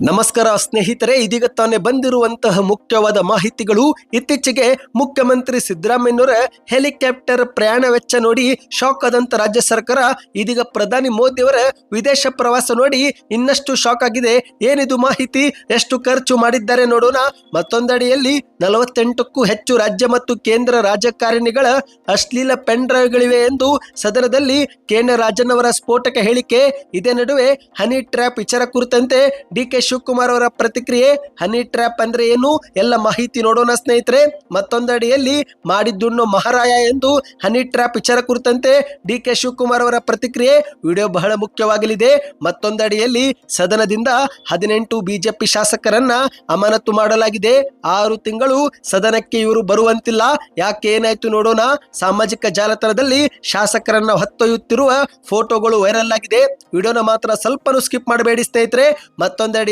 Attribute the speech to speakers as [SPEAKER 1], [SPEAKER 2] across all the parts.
[SPEAKER 1] ನಮಸ್ಕಾರ ಸ್ನೇಹಿತರೆ, ಇದೀಗ ತಾನೇ ಬಂದಿರುವಂತಹ ಮುಖ್ಯವಾದ ಮಾಹಿತಿಗಳು. ಇತ್ತೀಚೆಗೆ ಮುಖ್ಯಮಂತ್ರಿ ಸಿದ್ದರಾಮಯ್ಯನವರ ಹೆಲಿಕಾಪ್ಟರ್ ಪ್ರಯಾಣ ವೆಚ್ಚ ನೋಡಿ ಶಾಕ್ ಆದಂತ ರಾಜ್ಯ ಸರ್ಕಾರ, ಇದೀಗ ಪ್ರಧಾನಿ ಮೋದಿಯವರ ವಿದೇಶ ಪ್ರವಾಸ ನೋಡಿ ಇನ್ನಷ್ಟು ಶಾಕ್ ಆಗಿದೆ. ಏನಿದು ಮಾಹಿತಿ? ಎಷ್ಟು ಖರ್ಚು ಮಾಡಿದ್ದಾರೆ ನೋಡೋಣ. ಮತ್ತೊಂದಡಿಯಲ್ಲಿ ನಲವತ್ತೆಂಟಕ್ಕೂ ಹೆಚ್ಚು ರಾಜ್ಯ ಮತ್ತು ಕೇಂದ್ರ ರಾಜಕಾರಣಿಗಳ ಅಶ್ಲೀಲ ಪೆನ್ ಡ್ರೈವ್ಗಳಿವೆ ಎಂದು ಸದನದಲ್ಲಿ ಕೇಂದ್ರ ರಾಜನವರ ಸ್ಫೋಟಕ ಹೇಳಿಕೆ. ಇದೇ ನಡುವೆ ಹನಿ ಟ್ರ್ಯಾಪ್ ವಿಚಾರ ಕುರಿತಂತೆ ಡಿ ಕೆ ಶಿವಕುಮಾರ್ ಅವರ ಪ್ರತಿಕ್ರಿಯೆ, ಹನಿ ಟ್ರ್ಯಾಪ್ ಅಂದ್ರೆ ಏನು? ಎಲ್ಲ ಮಾಹಿತಿ ನೋಡೋಣ ಸ್ನೇಹಿತರೆ. ಮತ್ತೊಂದಡಿಯಲ್ಲಿ ಮಾಡಿದ್ದುಣ್ಣು ಮಹಾರಾಯ ಎಂದು ಹನಿ ಟ್ರ್ಯಾಪ್ ವಿಚಾರ ಕುರಿತಂತೆ ಡಿ ಕೆ ಶಿವಕುಮಾರ್ ಅವರ ಪ್ರತಿಕ್ರಿಯೆ ವಿಡಿಯೋ ಬಹಳ ಮುಖ್ಯವಾಗಲಿದೆ. ಮತ್ತೊಂದಡಿಯಲ್ಲಿ ಸದನದಿಂದ ಹದಿನೆಂಟು ಬಿಜೆಪಿ ಶಾಸಕರನ್ನ ಅಮಾನತು ಮಾಡಲಾಗಿದೆ. ಆರು ತಿಂಗಳು ಸದನಕ್ಕೆ ಇವರು ಬರುವಂತಿಲ್ಲ. ಯಾಕೆ ಏನಾಯ್ತು ನೋಡೋಣ. ಸಾಮಾಜಿಕ ಜಾಲತಾಣದಲ್ಲಿ ಶಾಸಕರನ್ನ ಹೊತ್ತೊಯ್ಯುತ್ತಿರುವ ಫೋಟೋಗಳು ವೈರಲ್ ಆಗಿದೆ. ವಿಡಿಯೋನ ಮಾತ್ರ ಸ್ವಲ್ಪನೂ ಸ್ಕಿಪ್ ಮಾಡಬೇಡಿ ಸ್ನೇಹಿತರೆ.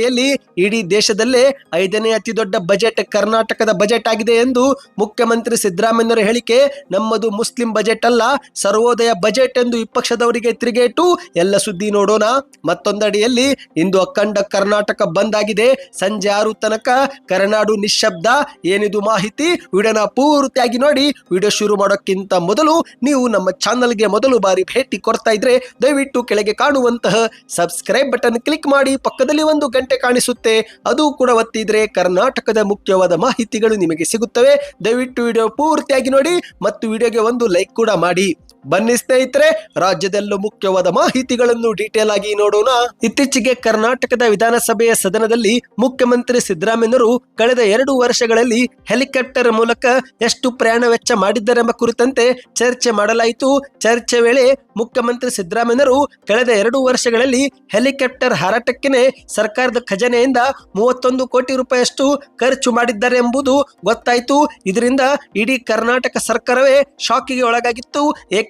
[SPEAKER 1] ಮತ್ತೊಂದೆಡೆಯಲ್ಲಿ ಇಡೀ ದೇಶದಲ್ಲೇ ಐದನೇ ಅತಿ ದೊಡ್ಡ ಬಜೆಟ್ ಕರ್ನಾಟಕದ ಬಜೆಟ್ ಆಗಿದೆ ಎಂದು ಮುಖ್ಯಮಂತ್ರಿ ಸಿದ್ದರಾಮಯ್ಯರ ಹೇಳಿಕೆ. ನಮ್ಮದು ಮುಸ್ಲಿಂ ಬಜೆಟ್ ಅಲ್ಲ, ಸರ್ವೋದಯ ಬಜೆಟ್ ಎಂದು ವಿಪಕ್ಷದವರಿಗೆ ತಿರುಗೇಟು. ಎಲ್ಲ ಸುದ್ದಿ ನೋಡೋಣ. ಮತ್ತೊಂದಡಿಯಲ್ಲಿ ಇಂದು ಅಖಂಡ ಕರ್ನಾಟಕ ಬಂದ್ ಆಗಿದೆ ಸಂಜೆ ಆರು ತನಕ ಕರನಾಡು ನಿಶಬ್ದ ಏನಿದು ಮಾಹಿತಿ? ವಿಡಿಯೋನ ಪೂರ್ತಿಯಾಗಿ ನೋಡಿ. ವಿಡಿಯೋ ಶುರು ಮಾಡೋಕ್ಕಿಂತ ಮೊದಲು ನೀವು ನಮ್ಮ ಚಾನಲ್ಗೆ ಮೊದಲು ಬಾರಿ ಭೇಟಿ ಕೊಡ್ತಾ ಇದ್ರೆ ದಯವಿಟ್ಟು ಕೆಳಗೆ ಕಾಣುವಂತಹ ಸಬ್ಸ್ಕ್ರೈಬ್ ಬಟನ್ ಕ್ಲಿಕ್ ಮಾಡಿ. ಪಕ್ಕದಲ್ಲಿ ಒಂದು ಗಂಟೆ ಕಾಣಿಸುತ್ತೆ. ಅದು ಕೂಡ ಒತ್ತಿದ್ರೆ ಕರ್ನಾಟಕದ ಮುಖ್ಯವಾದ ಮಾಹಿತಿಗಳು ನಿಮಗೆ ಸಿಗುತ್ತವೆ. ದಯವಿಟ್ಟು ವಿಡಿಯೋ ಪೂರ್ತಿಯಾಗಿ ನೋಡಿ ಮತ್ತು ವಿಡಿಯೋಗೆ ಒಂದು ಲೈಕ್ ಕೂಡ ಮಾಡಿ. ಬನ್ನಿ ಸ್ನೇಹಿತರೆ, ರಾಜ್ಯದಲ್ಲೂ ಮುಖ್ಯವಾದ ಮಾಹಿತಿಗಳನ್ನು ಡೀಟೇಲ್ ಆಗಿ ನೋಡೋಣ. ಇತ್ತೀಚೆಗೆ ಕರ್ನಾಟಕದ ವಿಧಾನಸಭೆಯ ಸದನದಲ್ಲಿ ಮುಖ್ಯಮಂತ್ರಿ ಸಿದ್ದರಾಮಯ್ಯರು ಕಳೆದ ಎರಡು ವರ್ಷಗಳಲ್ಲಿ ಹೆಲಿಕಾಪ್ಟರ್ ಮೂಲಕ ಎಷ್ಟು ಪ್ರಯಾಣ ವೆಚ್ಚ ಮಾಡಿದ್ದಾರೆಂಬ ಕುರಿತಂತೆ ಚರ್ಚೆ ಮಾಡಲಾಯಿತು. ಚರ್ಚೆ ವೇಳೆ ಮುಖ್ಯಮಂತ್ರಿ ಸಿದ್ದರಾಮಯ್ಯರು ಕಳೆದ ಎರಡು ವರ್ಷಗಳಲ್ಲಿ ಹೆಲಿಕಾಪ್ಟರ್ ಹಾರಾಟಕ್ಕೆ ಸರ್ಕಾರದ ಖಜಾನೆಯಿಂದ ಮೂವತ್ತೊಂದು ಕೋಟಿ ರೂಪಾಯಿಯಷ್ಟು ಖರ್ಚು ಮಾಡಿದ್ದಾರೆ ಎಂಬುದು ಗೊತ್ತಾಯಿತು. ಇದರಿಂದ ಇಡೀ ಕರ್ನಾಟಕ ಸರ್ಕಾರವೇ ಶಾಕಿಗೆ ಒಳಗಾಗಿತ್ತು.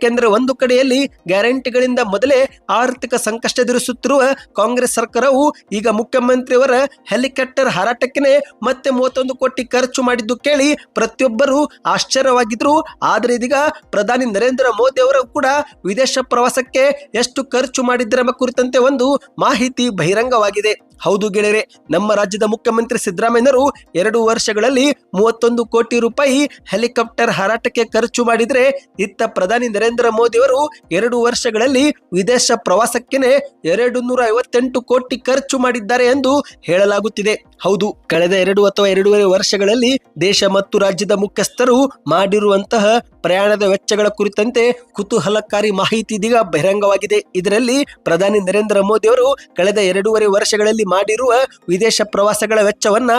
[SPEAKER 1] ಏಕೆಂದರೆ ಒಂದು ಕಡೆಯಲ್ಲಿ ಗ್ಯಾರಂಟಿಗಳಿಂದ ಮೊದಲೇ ಆರ್ಥಿಕ ಸಂಕಷ್ಟ ಎದುರಿಸುತ್ತಿರುವ ಕಾಂಗ್ರೆಸ್ ಸರ್ಕಾರವು ಈಗ ಮುಖ್ಯಮಂತ್ರಿಯವರ ಹೆಲಿಕಾಪ್ಟರ್ ಹಾರಾಟಕ್ಕೆ ಮತ್ತೆ ಮೂವತ್ತೊಂದು ಕೋಟಿ ಖರ್ಚು ಮಾಡಿದ್ದು ಕೇಳಿ ಪ್ರತಿಯೊಬ್ಬರು ಆಶ್ಚರ್ಯವಾಗಿದ್ರು. ಆದರೆ ಇದೀಗ ಪ್ರಧಾನಿ ನರೇಂದ್ರ ಮೋದಿ ಅವರು ಕೂಡ ವಿದೇಶ ಪ್ರವಾಸಕ್ಕೆ ಎಷ್ಟು ಖರ್ಚು ಮಾಡಿದ್ದರೆಂಬ ಕುರಿತಂತೆ ಒಂದು ಮಾಹಿತಿ ಬಹಿರಂಗವಾಗಿದೆ. ಹೌದು ಗೆಳೆಯರೆ, ನಮ್ಮ ರಾಜ್ಯದ ಮುಖ್ಯಮಂತ್ರಿ ಸಿದ್ದರಾಮಯ್ಯರು ಎರಡು ವರ್ಷಗಳಲ್ಲಿ ಮೂವತ್ತೊಂದು ಕೋಟಿ ರೂಪಾಯಿ ಹೆಲಿಕಾಪ್ಟರ್ ಹಾರಾಟಕ್ಕೆ ಖರ್ಚು ಮಾಡಿದರೆ ಇತ್ತ ಪ್ರಧಾನಿ ನರೇಂದ್ರ ಮೋದಿ ಅವರು ಎರಡು ವರ್ಷಗಳಲ್ಲಿ ವಿದೇಶ ಪ್ರವಾಸಕ್ಕೆ ಎರಡು ನೂರ ಐವತ್ತೆಂಟು ಕೋಟಿ ಖರ್ಚು ಮಾಡಿದ್ದಾರೆ ಎಂದು ಹೇಳಲಾಗುತ್ತಿದೆ. ಹೌದು, ಕಳೆದ ಎರಡು ಅಥವಾ ಎರಡೂವರೆ ವರ್ಷಗಳಲ್ಲಿ ದೇಶ ಮತ್ತು ರಾಜ್ಯದ ಮುಖ್ಯಸ್ಥರು ಮಾಡಿರುವಂತಹ ಪ್ರಯಾಣದ ವೆಚ್ಚಗಳ ಕುರಿತಂತೆ ಕುತೂಹಲಕಾರಿ ಮಾಹಿತಿ ಇದೀಗ ಬಹಿರಂಗವಾಗಿದೆ. ಇದರಲ್ಲಿ ಪ್ರಧಾನಿ ನರೇಂದ್ರ ಮೋದಿ ಅವರು ಕಳೆದ ಎರಡೂವರೆ ವರ್ಷಗಳಲ್ಲಿ ಮಾಡಿರುವ ವಿದೇಶ ಪ್ರವಾಸಗಳ ವೆಚ್ಚವನ್ನ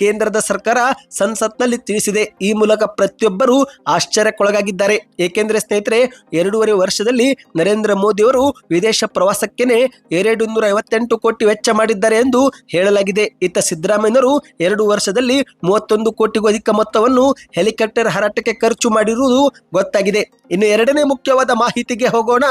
[SPEAKER 1] ಕೇಂದ್ರದ ಸರ್ಕಾರ ಸಂಸತ್ನಲ್ಲಿ ತಿಳಿಸಿದೆ. ಈ ಮೂಲಕ ಪ್ರತಿಯೊಬ್ಬರು ಆಶ್ಚರ್ಯಕ್ಕೊಳಗಾಗಿದ್ದಾರೆ. ಏಕೆಂದರೆ ಸ್ನೇಹಿತರೆ, ಎರಡೂವರೆ ವರ್ಷದಲ್ಲಿ ನರೇಂದ್ರ ಮೋದಿ ಅವರು ವಿದೇಶ ಪ್ರವಾಸಕ್ಕೇನೆ ಎರಡು ನೂರ ಐವತ್ತೆಂಟು ಕೋಟಿ ವೆಚ್ಚ ಮಾಡಿದ್ದಾರೆ ಎಂದು ಹೇಳಲಾಗಿದೆ. ಇತ್ತ ಸಿದ್ದರಾಮಯ್ಯನವರು ಎರಡು ವರ್ಷದಲ್ಲಿ ಮೂವತ್ತೊಂದು ಕೋಟಿಗೂ ಅಧಿಕ ಮೊತ್ತವನ್ನು ಹೆಲಿಕಾಪ್ಟರ್ ಹಾರಾಟಕ್ಕೆ ಖರ್ಚು ಮಾಡಿರುವುದು ಗೊತ್ತಾಗಿದೆ. ಇನ್ನು ಎರಡನೇ ಮುಖ್ಯವಾದ ಮಾಹಿತಿಗೆ ಹೋಗೋಣ.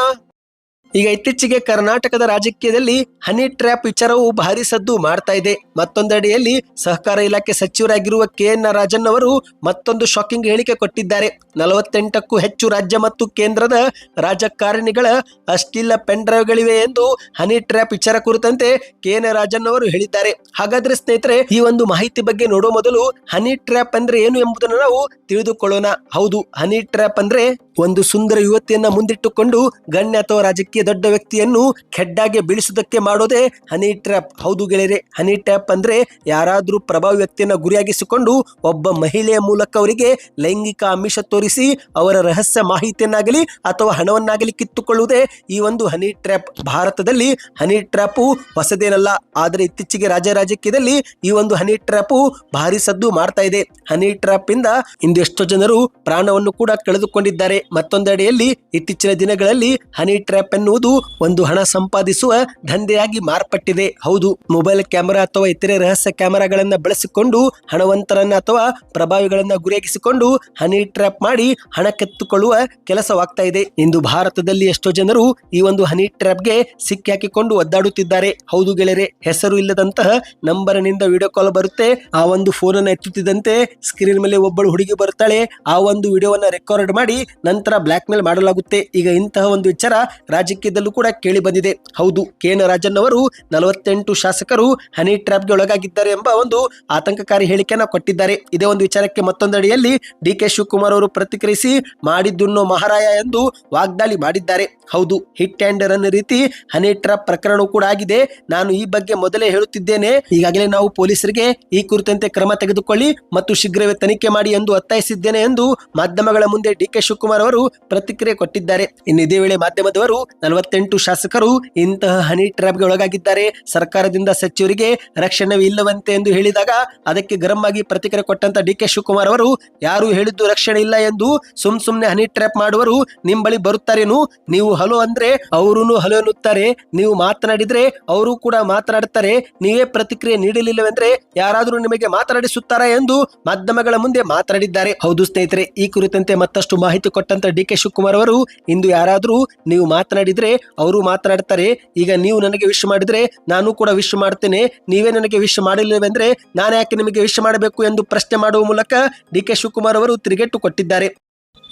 [SPEAKER 1] ಈಗ ಇತ್ತೀಚೆಗೆ ಕರ್ನಾಟಕದ ರಾಜಕೀಯದಲ್ಲಿ ಹನಿ ಟ್ರ್ಯಾಪ್ ವಿಚಾರವು ಭಾರಿ ಸದ್ದು ಮಾಡ್ತಾ ಇದೆ. ಮತ್ತೊಂದೆಡೆಯಲ್ಲಿ ಸಹಕಾರ ಇಲಾಖೆ ಸಚಿವರಾಗಿರುವ ಕೆ ಎನ್ ರಾಜನ್ ಅವರು ಮತ್ತೊಂದು ಶಾಕಿಂಗ್ ಹೇಳಿಕೆ ಕೊಟ್ಟಿದ್ದಾರೆ. ನಲವತ್ತೆಂಟಕ್ಕೂ ಹೆಚ್ಚು ರಾಜ್ಯ ಮತ್ತು ಕೇಂದ್ರದ ರಾಜಕಾರಣಿಗಳ ಅಶ್ಲೀಲ ಪೆನ್ ಡ್ರೈವ್ಗಳಿವೆ ಎಂದು ಹನಿ ಟ್ರ್ಯಾಪ್ ವಿಚಾರ ಕುರಿತಂತೆ ಕೆ ಎನ್ ರಾಜನ್ ಅವರು ಹೇಳಿದ್ದಾರೆ. ಹಾಗಾದ್ರೆ ಸ್ನೇಹಿತರೆ, ಈ ಒಂದು ಮಾಹಿತಿ ಬಗ್ಗೆ ನೋಡೋ ಮೊದಲು ಹನಿ ಟ್ರ್ಯಾಪ್ ಅಂದ್ರೆ ಏನು ಎಂಬುದನ್ನು ನಾವು ತಿಳಿದುಕೊಳ್ಳೋಣ. ಹೌದು, ಹನಿ ಟ್ರ್ಯಾಪ್ ಅಂದ್ರೆ ಒಂದು ಸುಂದರ ಯುವತಿಯನ್ನ ಮುಂದಿಟ್ಟುಕೊಂಡು ಗಣ್ಯ ಅಥವಾ ರಾಜಕೀಯ ದೊಡ್ಡ ವ್ಯಕ್ತಿಯನ್ನು ಖೆಡ್ಡಾಗೆ ಬೀಳಿಸುವುದಕ್ಕೆ ಮಾಡೋದೇ ಹನಿ ಟ್ರ್ಯಾಪ್. ಹೌದು ಗೆಳೆಯರೆ, ಹನಿ ಟ್ಯಾಪ್ ಅಂದ್ರೆ ಯಾರಾದ್ರೂ ಪ್ರಭಾವಿ ವ್ಯಕ್ತಿಯನ್ನು ಗುರಿಯಾಗಿಸಿಕೊಂಡು ಒಬ್ಬ ಮಹಿಳೆಯ ಮೂಲಕ ಅವರಿಗೆ ಲೈಂಗಿಕ ಆಮಿಷ ತೋರಿಸಿ ಅವರ ರಹಸ್ಯ ಮಾಹಿತಿಯನ್ನಾಗಲಿ ಅಥವಾ ಹಣವನ್ನಾಗಲಿ ಕಿತ್ತುಕೊಳ್ಳುವುದೇ ಈ ಒಂದು ಹನಿ ಟ್ರ್ಯಾಪ್. ಭಾರತದಲ್ಲಿ ಹನಿ ಟ್ರ್ಯಾಪ್ ಹೊಸದೇನಲ್ಲ, ಆದರೆ ಇತ್ತೀಚೆಗೆ ರಾಜಕೀಯದಲ್ಲಿ ಈ ಒಂದು ಹನಿ ಟ್ರ್ಯಾಪು ಭಾರಿ ಸದ್ದು ಮಾಡ್ತಾ ಇದೆ. ಹನಿ ಟ್ರ್ಯಾಪ್ ಇಂದ ಇಂದೆಷ್ಟೋ ಜನರು ಪ್ರಾಣವನ್ನು ಕೂಡ ಕಳೆದುಕೊಂಡಿದ್ದಾರೆ. ಮತ್ತೊಂದೆಡೆಯಲ್ಲಿ ಇತ್ತೀಚಿನ ದಿನಗಳಲ್ಲಿ ಹನಿ ಟ್ರ್ಯಾಪ್ ಎನ್ನುವುದು ಒಂದು ಹಣ ಸಂಪಾದಿಸುವ ದಂಧೆಯಾಗಿ ಮಾರ್ಪಟ್ಟಿದೆ. ಹೌದು, ಮೊಬೈಲ್ ಕ್ಯಾಮೆರಾ ಅಥವಾ ಇತರೆ ರಹಸ್ಯ ಕ್ಯಾಮೆರಾಗಳನ್ನ ಬಳಸಿಕೊಂಡು, ಹಣವಂತರನ್ನ ಅಥವಾ ಪ್ರಭಾವಿಗಳನ್ನ ಗುರಿಯಾಗಿಸಿಕೊಂಡು ಹನಿ ಟ್ರ್ಯಾಪ್ ಮಾಡಿ ಹಣ ಕೆತ್ತುಕೊಳ್ಳುವ ಕೆಲಸವಾಗ್ತಾ ಇದೆ. ಇಂದು ಭಾರತದಲ್ಲಿ ಎಷ್ಟೋ ಜನರು ಈ ಒಂದು ಹನಿ ಟ್ರ್ಯಾಪ್ಗೆ ಸಿಕ್ಕಿ ಹಾಕಿಕೊಂಡು ಒದ್ದಾಡುತ್ತಿದ್ದಾರೆ. ಹೌದು ಗೆಳೆಯರೆ, ಹೆಸರು ಇಲ್ಲದಂತಹ ನಂಬರ್ನಿಂದ ವಿಡಿಯೋ ಕಾಲ್ ಬರುತ್ತೆ. ಆ ಒಂದು ಫೋನ್ ಅನ್ನ ಎತ್ತುತ್ತಿದ್ದಂತೆ ಸ್ಕ್ರೀನ್ ಮೇಲೆ ಒಬ್ಬಳು ಹುಡುಗಿ ಬರುತ್ತಾಳೆ ಆ ಒಂದು ವಿಡಿಯೋವನ್ನ ರೆಕಾರ್ಡ್ ಮಾಡಿ ನಂತರ ಬ್ಲಾಕ್ ಮೇಲ್ ಮಾಡಲಾಗುತ್ತೆ. ಈಗ ಇಂತಹ ಒಂದು ವಿಚಾರ ರಾಜಕೀಯ ಹೇಳಿಕೆದಲ್ಲೂ ಕೂಡ ಕೇಳಿ ಬಂದಿದೆ. ಹೌದು, ಕೆ ರಾಜನ್ ಅವರು ನಲವತ್ತೆಂಟು ಶಾಸಕರು ಹನಿ ಟ್ರ್ಯಾಪ್ಗೆ ಒಳಗಾಗಿದ್ದಾರೆ ಎಂಬ ಒಂದು ಆತಂಕಕಾರಿ ಹೇಳಿಕೆಯನ್ನು ಕೊಟ್ಟಿದ್ದಾರೆ. ಇದೇ ಒಂದು ವಿಚಾರಕ್ಕೆ ಮತ್ತೊಂದಡಿಯಲ್ಲಿ ಡಿ ಕೆ ಶಿವಕುಮಾರ್ ಅವರು ಪ್ರತಿಕ್ರಿಯಿಸಿ ಮಾಡಿದ್ದುನ್ನೋ ಮಹಾರಾಯ ಎಂದು ವಾಗ್ದಾಳಿ ಮಾಡಿದ್ದಾರೆ. ಹೌದು, ಹಿಟ್ ಅಂಡ್ ರನ್ ರೀತಿ ಹನಿ ಟ್ರಾಪ್ ಪ್ರಕರಣವೂ ಕೂಡ ಆಗಿದೆ. ನಾನು ಈ ಬಗ್ಗೆ ಮೊದಲೇ ಹೇಳುತ್ತಿದ್ದೇನೆ. ಈಗಾಗಲೇ ನಾವು ಪೊಲೀಸರಿಗೆ ಈ ಕುರಿತಂತೆ ಕ್ರಮ ತೆಗೆದುಕೊಳ್ಳಿ ಮತ್ತು ಶೀಘ್ರವೇ ತನಿಖೆ ಮಾಡಿ ಎಂದು ಒತ್ತಾಯಿಸಿದ್ದೇನೆ ಎಂದು ಮಾಧ್ಯಮಗಳ ಮುಂದೆ ಡಿ ಕೆ ಶಿವಕುಮಾರ್ ಅವರು ಪ್ರತಿಕ್ರಿಯೆ ಕೊಟ್ಟಿದ್ದಾರೆ. ಇನ್ನು ಇದೇ ವೇಳೆ ಮಾಧ್ಯಮದವರು ನಲವತ್ತೆಂಟು ಶಾಸಕರು ಇಂತಹ ಹನಿ ಟ್ರ್ಯಾಪ್ಗೆ ಒಳಗಾಗಿದ್ದಾರೆ. ಸರ್ಕಾರದಿಂದ ಸಚಿವರಿಗೆ ರಕ್ಷಣೆ ಇಲ್ಲವಂತೆ ಎಂದು ಹೇಳಿದಾಗ ಅದಕ್ಕೆ ಗರಂ ಆಗಿ ಪ್ರತಿಕ್ರಿಯೆ ಕೊಟ್ಟಂತ ಡಿ ಕೆ ಶಿವಕುಮಾರ್ ಅವರು, ಯಾರು ಹೇಳಿದ್ದು ರಕ್ಷಣೆ ಇಲ್ಲ ಎಂದು ಸುಮ್ ಸುಮ್ನೆ ಹನಿ ಟ್ರ್ಯಾಪ್ ಮಾಡುವರು, ನಿಮ್ ಬಳಿ ಬರುತ್ತಾರೇನು? ನೀವು ಹಲೋ ಅಂದ್ರೆ ಅವರು ಹಲೋ ಎನ್ನುತ್ತಾರೆ. ನೀವು ಮಾತನಾಡಿದ್ರೆ ಅವರು ಕೂಡ ಮಾತನಾಡುತ್ತಾರೆ. ನೀವೇ ಪ್ರತಿಕ್ರಿಯೆ ನೀಡಲಿಲ್ಲವೆಂದ್ರೆ ಯಾರಾದರೂ ನಿಮಗೆ ಮಾತನಾಡಿಸುತ್ತಾರಾ ಎಂದು ಮಾಧ್ಯಮಗಳ ಮುಂದೆ ಮಾತನಾಡಿದ್ದಾರೆ. ಹೌದು ಸ್ನೇಹಿತರೆ, ಈ ಕುರಿತಂತೆ ಮತ್ತಷ್ಟು ಮಾಹಿತಿ ಕೊಟ್ಟಂತ ಡಿ ಕೆ ಶಿವಕುಮಾರ್ ಅವರು, ಇಂದು ಯಾರಾದರೂ ನೀವು ಮಾತನಾಡಿದ್ರೆ ಅವರು ಮಾತನಾಡ್ತಾರೆ, ಈಗ ನೀವು ನನಗೆ ವಿಶ್ ಮಾಡಿದ್ರೆ ನಾನು ಕೂಡ ವಿಶ್ ಮಾಡ್ತೇನೆ. ನೀವೇ ನನಗೆ ವಿಶ್ ಮಾಡಿಲ್ಲವೆಂದ್ರೆ ನಾನು ಯಾಕೆ ನಿಮಗೆ ವಿಶ್ ಮಾಡಬೇಕು ಎಂದು ಪ್ರಶ್ನೆ ಮಾಡುವ ಮೂಲಕ ಡಿ ಕೆ ಶಿವಕುಮಾರ್ ಅವರು ತಿರುಗೇಟು ಕೊಟ್ಟಿದ್ದಾರೆ.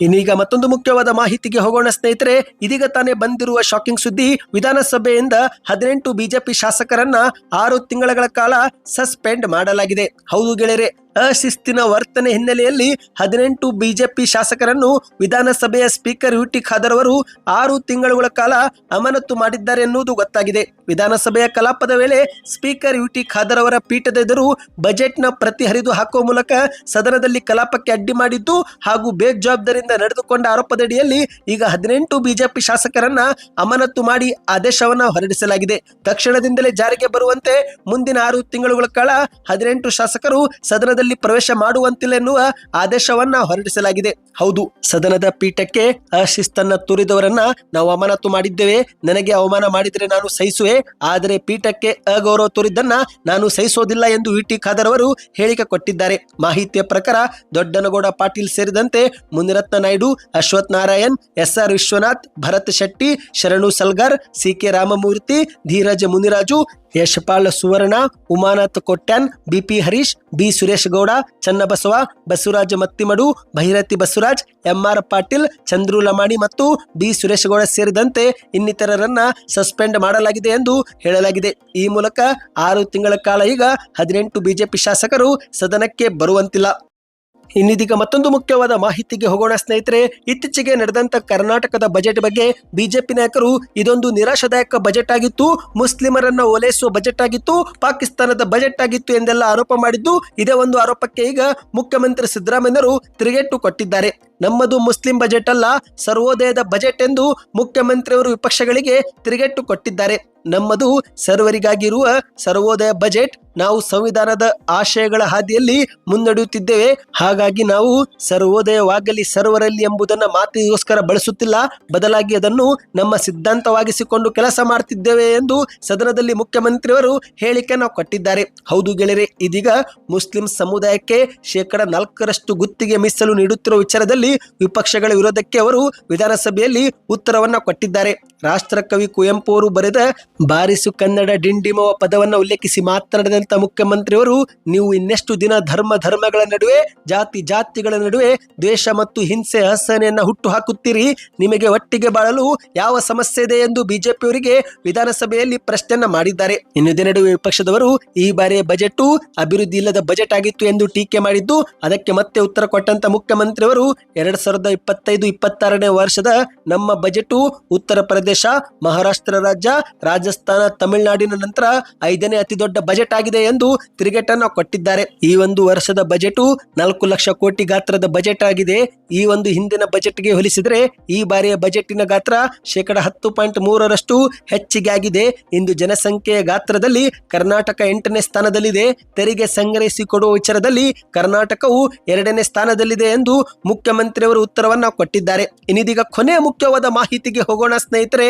[SPEAKER 1] ಇನ್ನೀಗ ಮತ್ತೊಂದು ಮುಖ್ಯವಾದ ಮಾಹಿತಿಗೆ ಹೋಗೋಣ ಸ್ನೇಹಿತರೆ, ಇದೀಗ ತಾನೇ ಬಂದಿರುವ ಶಾಕಿಂಗ್ ಸುದ್ದಿ ವಿಧಾನಸಭೆಯಿಂದ ಹದಿನೆಂಟು ಬಿಜೆಪಿ ಶಾಸಕರನ್ನ ಆರು ತಿಂಗಳ ಕಾಲ ಸಸ್ಪೆಂಡ್ ಮಾಡಲಾಗಿದೆ. ಹೌದು ಗೆಳೆಯರೆ ಅಶಿಸ್ತಿನ ವರ್ತನೆ ಹಿನ್ನೆಲೆಯಲ್ಲಿ ಹದಿನೆಂಟು ಬಿಜೆಪಿ ಶಾಸಕರನ್ನು ವಿಧಾನಸಭೆಯ ಸ್ಪೀಕರ್ ಯು ಟಿ ಖಾದರ್ ಅವರು ಆರು ತಿಂಗಳುಗಳ ಕಾಲ ಅಮಾನತು ಮಾಡಿದ್ದಾರೆ ಎನ್ನುವುದು ಗೊತ್ತಾಗಿದೆ. ವಿಧಾನಸಭೆಯ ಕಲಾಪದ ವೇಳೆ ಸ್ಪೀಕರ್ ಯು ಟಿ ಖಾದರ್ ಅವರ ಪೀಠದ ಎದುರು ಬಜೆಟ್ನ ಪ್ರತಿ ಹರಿದು ಹಾಕುವ ಮೂಲಕ ಸದನದಲ್ಲಿ ಕಲಾಪಕ್ಕೆ ಅಡ್ಡಿ ಮಾಡಿದ್ದು ಹಾಗೂ ಬೇಜವಾಬ್ದಾರಿಯಿಂದ ನಡೆದುಕೊಂಡ ಆರೋಪದಡಿಯಲ್ಲಿ ಈಗ ಹದಿನೆಂಟು ಬಿಜೆಪಿ ಶಾಸಕರನ್ನ ಅಮಾನತು ಮಾಡಿ ಆದೇಶವನ್ನ ಹೊರಡಿಸಲಾಗಿದೆ. ತಕ್ಷಣದಿಂದಲೇ ಜಾರಿಗೆ ಬರುವಂತೆ ಮುಂದಿನ ಆರು ತಿಂಗಳುಗಳ ಕಾಲ ಹದಿನೆಂಟು ಶಾಸಕರು ಸದನದಲ್ಲಿ ಪ್ರವೇಶ ಮಾಡುವಂತಿಲ್ಲ ಎನ್ನುವ ಆದೇಶವನ್ನ ಹೊರಡಿಸಲಾಗಿದೆ. ಹೌದು, ಸದನದ ಪೀಠಕ್ಕೆ ಅಶಿಸ್ತನ್ನ ತೋರಿದವರನ್ನ ನಾವು ಅಮಾನತು ಮಾಡಿದ್ದೇವೆ. ನನಗೆ ಅವಮಾನ ಮಾಡಿದರೆ ನಾನು ಸಹಿಸುವೆ. ಆದರೆ ಪೀಠಕ್ಕೆ ಅಗೌರವ ತೋರಿದ್ದನ್ನ ನಾನು ಸಹಿಸೋದಿಲ್ಲ ಎಂದು ವಿಟಿ ಖಾದರ್ ಅವರು ಹೇಳಿಕೆ ಕೊಟ್ಟಿದ್ದಾರೆ. ಮಾಹಿತಿಯ ಪ್ರಕಾರ ದೊಡ್ಡನಗೌಡ ಪಾಟೀಲ್ ಸೇರಿದಂತೆ Munirathna Naidu, Ashwath Narayan S R Vishwanath, Bharath Shetty, Sharanu Salgar, C K Ramamurthy, Dheeraj Muniraju Yashpal Suvarna, Umanath Kotian, B P Harish, B Suresh Gowda, Channabasava, Basavaraja Mattimadu, Byrathi Basavaraj, M R Patil, Chandru Lamani ಮತ್ತು B Suresh Gowda ಸೇರಿದಂತೆ ಇನ್ನಿತರರನ್ನ suspend ಮಾಡಲಾಗಿದೆ ಎಂದು ಹೇಳಲಾಗಿದೆ. ಈ ಮೂಲಕ ಆರು ತಿಂಗಳ ಕಾಲ ಈಗ ಹದಿನೆಂಟು ಬಿಜೆಪಿ ಶಾಸಕರು ಸದನಕ್ಕೆ ಬರುವಂತಿಲ್ಲ. ಇನ್ನಿದೀಗ ಮತ್ತೊಂದು ಮುಖ್ಯವಾದ ಮಾಹಿತಿಗೆ ಹೋಗೋಣ ಸ್ನೇಹಿತರೆ, ಇತ್ತೀಚೆಗೆ ನಡೆದಂತ ಕರ್ನಾಟಕದ ಬಜೆಟ್ ಬಗ್ಗೆ ಬಿಜೆಪಿ ನಾಯಕರು ಇದೊಂದು ನಿರಾಶಾದಾಯಕ ಬಜೆಟ್ ಆಗಿತ್ತು, ಮುಸ್ಲಿಮರನ್ನ ಓಲೈಸುವ ಬಜೆಟ್ ಆಗಿತ್ತು, ಪಾಕಿಸ್ತಾನದ ಬಜೆಟ್ ಆಗಿತ್ತು ಎಂದೆಲ್ಲ ಆರೋಪ ಮಾಡಿದ್ದು, ಇದೇ ಒಂದು ಆರೋಪಕ್ಕೆ ಈಗ ಮುಖ್ಯಮಂತ್ರಿ ಸಿದ್ದರಾಮಯ್ಯರು ತಿರುಗೇಟು ಕೊಟ್ಟಿದ್ದಾರೆ. ನಮ್ಮದು ಮುಸ್ಲಿಂ ಬಜೆಟ್ ಅಲ್ಲ, ಸರ್ವೋದಯದ ಬಜೆಟ್ ಎಂದು ಮುಖ್ಯಮಂತ್ರಿಯವರು ವಿಪಕ್ಷಗಳಿಗೆ ತಿರುಗೇಟು ಕೊಟ್ಟಿದ್ದಾರೆ. ನಮ್ಮದು ಸರ್ವರಿಗಾಗಿರುವ ಸರ್ವೋದಯ ಬಜೆಟ್ ನಾವು ಸಂವಿಧಾನದ ಆಶಯಗಳ ಹಾದಿಯಲ್ಲಿ ಮುನ್ನಡೆಯುತ್ತಿದ್ದೇವೆ. ಹಾಗಾಗಿ ನಾವು ಸರ್ವೋದಯವಾಗಲಿ ಸರ್ವರಲ್ಲಿ ಎಂಬುದನ್ನು ಮಾತಿಗೋಸ್ಕರ ಬಳಸುತ್ತಿಲ್ಲ. ಬದಲಾಗಿ ಅದನ್ನು ನಮ್ಮ ಸಿದ್ಧಾಂತವಾಗಿಸಿಕೊಂಡು ಕೆಲಸ ಮಾಡ್ತಿದ್ದೇವೆ ಎಂದು ಸದನದಲ್ಲಿ ಮುಖ್ಯಮಂತ್ರಿಯವರು ಹೇಳಿಕೆಯನ್ನು ಕೊಟ್ಟಿದ್ದಾರೆ. ಹೌದು ಗೆಳೆಯರೆ, ಇದೀಗ ಮುಸ್ಲಿಂ ಸಮುದಾಯಕ್ಕೆ ಶೇಕಡ ನಾಲ್ಕರಷ್ಟು ಗುತ್ತಿಗೆ ಮೀಸಲು ನೀಡುತ್ತಿರುವ ವಿಚಾರದಲ್ಲಿ ವಿಪಕ್ಷಗಳ ವಿರೋಧಕ್ಕೆ ಅವರು ವಿಧಾನಸಭೆಯಲ್ಲಿ ಉತ್ತರವನ್ನ ಕೊಟ್ಟಿದ್ದಾರೆ. ರಾಷ್ಟ್ರಕವಿ ಕುವೆಂಪು ಅವರು ಬರೆದ ಬಾರಿಸು ಕನ್ನಡ ಡಿಂಡಿಮವ ಪದವನ್ನು ಉಲ್ಲೇಖಿಸಿ ಮಾತನಾಡಿದಂತ ಮುಖ್ಯಮಂತ್ರಿಯವರು, ನೀವು ಇನ್ನೆಷ್ಟು ದಿನ ಧರ್ಮ ಧರ್ಮಗಳ ನಡುವೆ, ಜಾತಿ ಜಾತಿಗಳ ನಡುವೆ ದ್ವೇಷ ಮತ್ತು ಹಿಂಸೆ ಅಸಹನೆಯನ್ನ ಹುಟ್ಟು ಹಾಕುತ್ತೀರಿ ನಿಮಗೆ ಒಟ್ಟಿಗೆ ಬಾಳಲು ಯಾವ ಸಮಸ್ಯೆ ಇದೆ ಎಂದು ಬಿಜೆಪಿಯವರಿಗೆ ವಿಧಾನಸಭೆಯಲ್ಲಿ ಪ್ರಶ್ನೆಯನ್ನ ಮಾಡಿದ್ದಾರೆ. ಇನ್ನೊಂದೇ ನಡುವೆ ವಿಪಕ್ಷದವರು ಈ ಬಾರಿಯ ಬಜೆಟ್ ಅಭಿವೃದ್ಧಿ ಇಲ್ಲದ ಬಜೆಟ್ ಆಗಿತ್ತು ಎಂದು ಟೀಕೆ ಮಾಡಿದ್ದು, ಅದಕ್ಕೆ ಮತ್ತೆ ಉತ್ತರ ಕೊಟ್ಟಂತ ಮುಖ್ಯಮಂತ್ರಿಯವರು ಎರಡ್ ಸಾವಿರದ ಇಪ್ಪತ್ತೈದು, ಇಪ್ಪತ್ತಾರನೇ ವರ್ಷದ ನಮ್ಮ ಬಜೆಟು ಉತ್ತರ ಪ್ರದೇಶ, ಮಹಾರಾಷ್ಟ್ರ ರಾಜ್ಯ, ರಾಜಸ್ಥಾನ, ತಮಿಳುನಾಡಿನ ನಂತರ ಐದನೇ ಅತಿ ದೊಡ್ಡ ಬಜೆಟ್ ಆಗಿದೆ ಎಂದು ತಿರುಗೇಟನ್ನು ಕೊಟ್ಟಿದ್ದಾರೆ. ಈ ಒಂದು ವರ್ಷದ ಬಜೆಟು ನಾಲ್ಕು ಲಕ್ಷ ಕೋಟಿ ಗಾತ್ರದ ಬಜೆಟ್ ಆಗಿದೆ. ಈ ಒಂದು ಹಿಂದಿನ ಬಜೆಟ್ಗೆ ಹೋಲಿಸಿದರೆ ಈ ಬಾರಿಯ ಬಜೆಟಿನ ಗಾತ್ರ ಶೇಕಡ ಹತ್ತು ಪಾಯಿಂಟ್ ಮೂರರಷ್ಟು ಹೆಚ್ಚಿಗೆ ಆಗಿದೆ. ಇಂದು ಜನಸಂಖ್ಯೆಯ ಗಾತ್ರದಲ್ಲಿ ಕರ್ನಾಟಕ ಎಂಟನೇ ಸ್ಥಾನದಲ್ಲಿದೆ. ತೆರಿಗೆ ಸಂಗ್ರಹಿಸಿಕೊಡುವ ವಿಚಾರದಲ್ಲಿ ಕರ್ನಾಟಕವು ಎರಡನೇ ಸ್ಥಾನದಲ್ಲಿದೆ ಎಂದು ಮುಖ್ಯಮಂತ್ರಿಯವರು ಉತ್ತರವನ್ನ ಕೊಟ್ಟಿದ್ದಾರೆ. ಇನ್ನಿದೀಗ ಕೊನೆಯ ಮುಖ್ಯವಾದ ಮಾಹಿತಿಗೆ ಹೋಗೋಣ ಸ್ನೇಹಿತರೆ.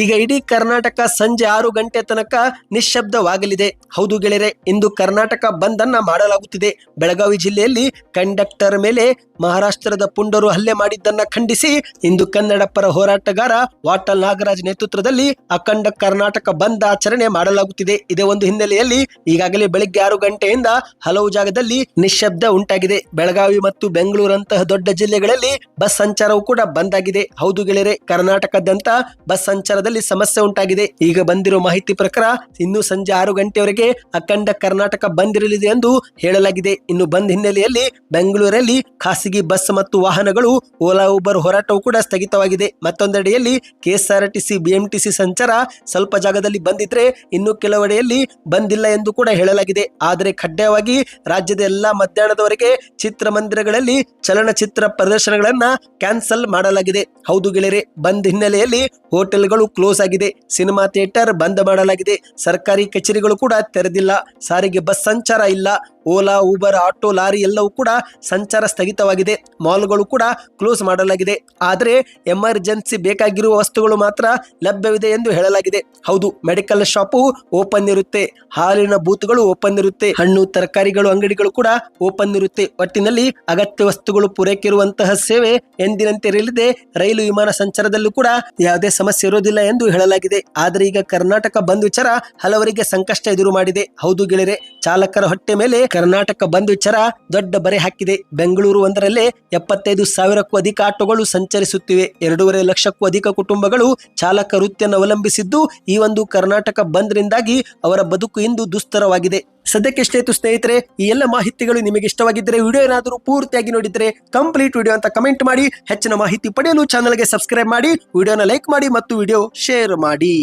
[SPEAKER 1] ಈಗ ಇಡೀ ಕರ್ನಾಟಕ ಸಂಜೆ ಆರು ಗಂಟೆ ತನಕ ನಿಶ್ಶಬ್ದವಾಗಲಿದೆ. ಹೌದು ಗೆಳೆಯರೆ, ಇಂದು ಕರ್ನಾಟಕ ಬಂದ್ ಅನ್ನ ಮಾಡಲಾಗುತ್ತಿದೆ. ಬೆಳಗಾವಿ ಜಿಲ್ಲೆಯಲ್ಲಿ ಕಂಡಕ್ಟರ್ ಮೇಲೆ ಮಹಾರಾಷ್ಟ್ರದ ಪುಂಡರು ಹಲ್ಲೆ ಮಾಡಿದ್ದನ್ನ ಖಂಡಿಸಿ ಇಂದು ಕನ್ನಡ ಪರ ಹೋರಾಟಗಾರ ವಾಟಲ್ ನಾಗರಾಜ್ ನೇತೃತ್ವದಲ್ಲಿ ಅಖಂಡ ಕರ್ನಾಟಕ ಬಂದ್ ಆಚರಣೆ ಮಾಡಲಾಗುತ್ತಿದೆ. ಇದೇ ಒಂದು ಹಿನ್ನೆಲೆಯಲ್ಲಿ ಈಗಾಗಲೇ ಬೆಳಿಗ್ಗೆ ಆರು ಗಂಟೆಯಿಂದ ಹಲವು ಜಾಗದಲ್ಲಿ ನಿಶ್ಶಬ್ದ ಉಂಟಾಗಿದೆ. ಬೆಳಗಾವಿ ಮತ್ತು ಬೆಂಗಳೂರಂತಹ ದೊಡ್ಡ ಜಿಲ್ಲೆಗಳಲ್ಲಿ ಬಸ್ ಸಂಚಾರವು ಕೂಡ ಬಂದ್ ಆಗಿದೆ. ಹೌದು ಗೆಳೆಯರೆ, ಕರ್ನಾಟಕದಂತ ಬಸ್ ಸಂಚಾರದ ಸಂಚಾರದಲ್ಲಿ ಸಮಸ್ಯೆ ಉಂಟಾಗಿದೆ. ಈಗ ಬಂದಿರೋ ಮಾಹಿತಿ ಪ್ರಕಾರ ಇನ್ನು ಸಂಜೆ ಆರು ಗಂಟೆವರೆಗೆ ಅಖಂಡ ಕರ್ನಾಟಕ ಬಂದ್ ಇರಲಿದೆ ಎಂದು ಹೇಳಲಾಗಿದೆ. ಇನ್ನು ಬಂದ್ ಹಿನ್ನೆಲೆಯಲ್ಲಿ ಬೆಂಗಳೂರಲ್ಲಿ ಖಾಸಗಿ ಬಸ್ ಮತ್ತು ವಾಹನಗಳು ಓಲಾ, ಉಬರ್ ಹೋರಾಟವು ಕೂಡ ಸ್ಥಗಿತವಾಗಿದೆ. ಮತ್ತೊಂದೆಡೆಯಲ್ಲಿ ಕೆಎಸ್ಆರ್ಟಿಸಿ, ಬಿಎಂಟಿಸಿ ಸಂಚಾರ ಸ್ವಲ್ಪ ಜಾಗದಲ್ಲಿ ಬಂದಿದ್ರೆ ಇನ್ನು ಕೆಲವೆಡೆಯಲ್ಲಿ ಬಂದಿಲ್ಲ ಎಂದು ಕೂಡ ಹೇಳಲಾಗಿದೆ. ಆದರೆ ಕಡ್ಡಾಯವಾಗಿ ರಾಜ್ಯದ ಎಲ್ಲಾ ಮಧ್ಯಾಹ್ನದವರೆಗೆ ಚಿತ್ರಮಂದಿರಗಳಲ್ಲಿ ಚಲನಚಿತ್ರ ಪ್ರದರ್ಶನಗಳನ್ನ ಕ್ಯಾನ್ಸಲ್ ಮಾಡಲಾಗಿದೆ. ಹೌದು ಗೆಳೆಯರೆ, ಬಂದ್ ಹಿನ್ನೆಲೆಯಲ್ಲಿ ಹೋಟೆಲ್ಗಳು ಕ್ಲೋಸ್ ಆಗಿದೆ. ಸಿನಿಮಾ ಥಿಯೇಟರ್ ಬಂದ್ ಮಾಡಲಾಗಿದೆ. ಸರ್ಕಾರಿ ಕಚೇರಿಗಳು ಕೂಡ ತೆರೆದಿಲ್ಲ. ಸಾರಿಗೆ ಬಸ್ ಸಂಚಾರ ಇಲ್ಲ. ಓಲಾ, ಊಬರ್, ಆಟೋ, ಲಾರಿ ಎಲ್ಲವೂ ಕೂಡ ಸಂಚಾರ ಸ್ಥಗಿತವಾಗಿದೆ. ಮಾಲ್ಗಳು ಕೂಡ ಕ್ಲೋಸ್ ಮಾಡಲಾಗಿದೆ. ಆದರೆ ಎಮರ್ಜೆನ್ಸಿ ಬೇಕಾಗಿರುವ ವಸ್ತುಗಳು ಮಾತ್ರ ಲಭ್ಯವಿದೆ ಎಂದು ಹೇಳಲಾಗಿದೆ. ಹೌದು, ಮೆಡಿಕಲ್ ಶಾಪು ಓಪನ್ ಇರುತ್ತೆ. ಹಾಲಿನ ಬೂತ್ಗಳು ಓಪನ್ ಇರುತ್ತೆ. ಹಣ್ಣು, ತರಕಾರಿಗಳು, ಅಂಗಡಿಗಳು ಕೂಡ ಓಪನ್ ಇರುತ್ತೆ. ಒಟ್ಟಿನಲ್ಲಿ ಅಗತ್ಯ ವಸ್ತುಗಳು ಪೂರೈಕೆ ಇರುವಂತಹ ಸೇವೆ ಎಂದಿನಂತೆ ಇರಲಿದೆ. ರೈಲು ವಿಮಾನ ಸಂಚಾರದಲ್ಲೂ ಕೂಡ ಯಾವುದೇ ಸಮಸ್ಯೆ ಇರೋದಿಲ್ಲ. ಎಂದು ಹೇಳಲಾಗಿದೆ. ಆದರೆ ಈಗ ಕರ್ನಾಟಕ ಬಂದ್ ವಿಚಾರ ಹಲವರಿಗೆ ಸಂಕಷ್ಟ ಎದುರು ಮಾಡಿದೆ. ಹೌದು ಗೆಳೆಯರೆ, ಚಾಲಕರ ಹೊಟ್ಟೆ ಮೇಲೆ ಕರ್ನಾಟಕ ಬಂದ್ ವಿಚಾರ ದೊಡ್ಡ ಬರೆ ಹಾಕಿದೆ. ಬೆಂಗಳೂರು ಒಂದರಲ್ಲೇ ಎಪ್ಪತ್ತೈದು ಸಾವಿರಕ್ಕೂ ಅಧಿಕ ಆಟೋಗಳು ಸಂಚರಿಸುತ್ತಿವೆ. ಎರಡೂವರೆ ಲಕ್ಷಕ್ಕೂ ಅಧಿಕ ಕುಟುಂಬಗಳು ಚಾಲಕ ವೃತ್ತಿಯನ್ನು ಅವಲಂಬಿಸಿದ್ದು ಈ ಒಂದು ಕರ್ನಾಟಕ ಬಂದ್ರಿಂದಾಗಿ ಅವರ ಬದುಕು ಇಂದು ದುಸ್ತರವಾಗಿದೆ. ಸದ್ಯಕ್ಕೆ ಇತ್ತು ಸ್ನೇಹಿತರೆ, ಈ ಎಲ್ಲ ಮಾಹಿತಿಗಳು ನಿಮಗೆ ಇಷ್ಟವಾಗಿದ್ದರೆ ವಿಡಿಯೋ ಏನಾದರೂ ಪೂರ್ತಿಯಾಗಿ ನೋಡಿದರೆ ಕಂಪ್ಲೀಟ್ ವಿಡಿಯೋ ಅಂತ ಕಮೆಂಟ್ ಮಾಡಿ, ಹೆಚ್ಚಿನ ಮಾಹಿತಿ ಪಡೆಯಲು ಚಾನಲ್ಗೆ ಸಬ್ಸ್ಕ್ರೈಬ್ ಮಾಡಿ ವಿಡಿಯೋನ ಲೈಕ್ ಮಾಡಿ ಮತ್ತು ವಿಡಿಯೋ ಶೇರ್ ಮಾಡಿ.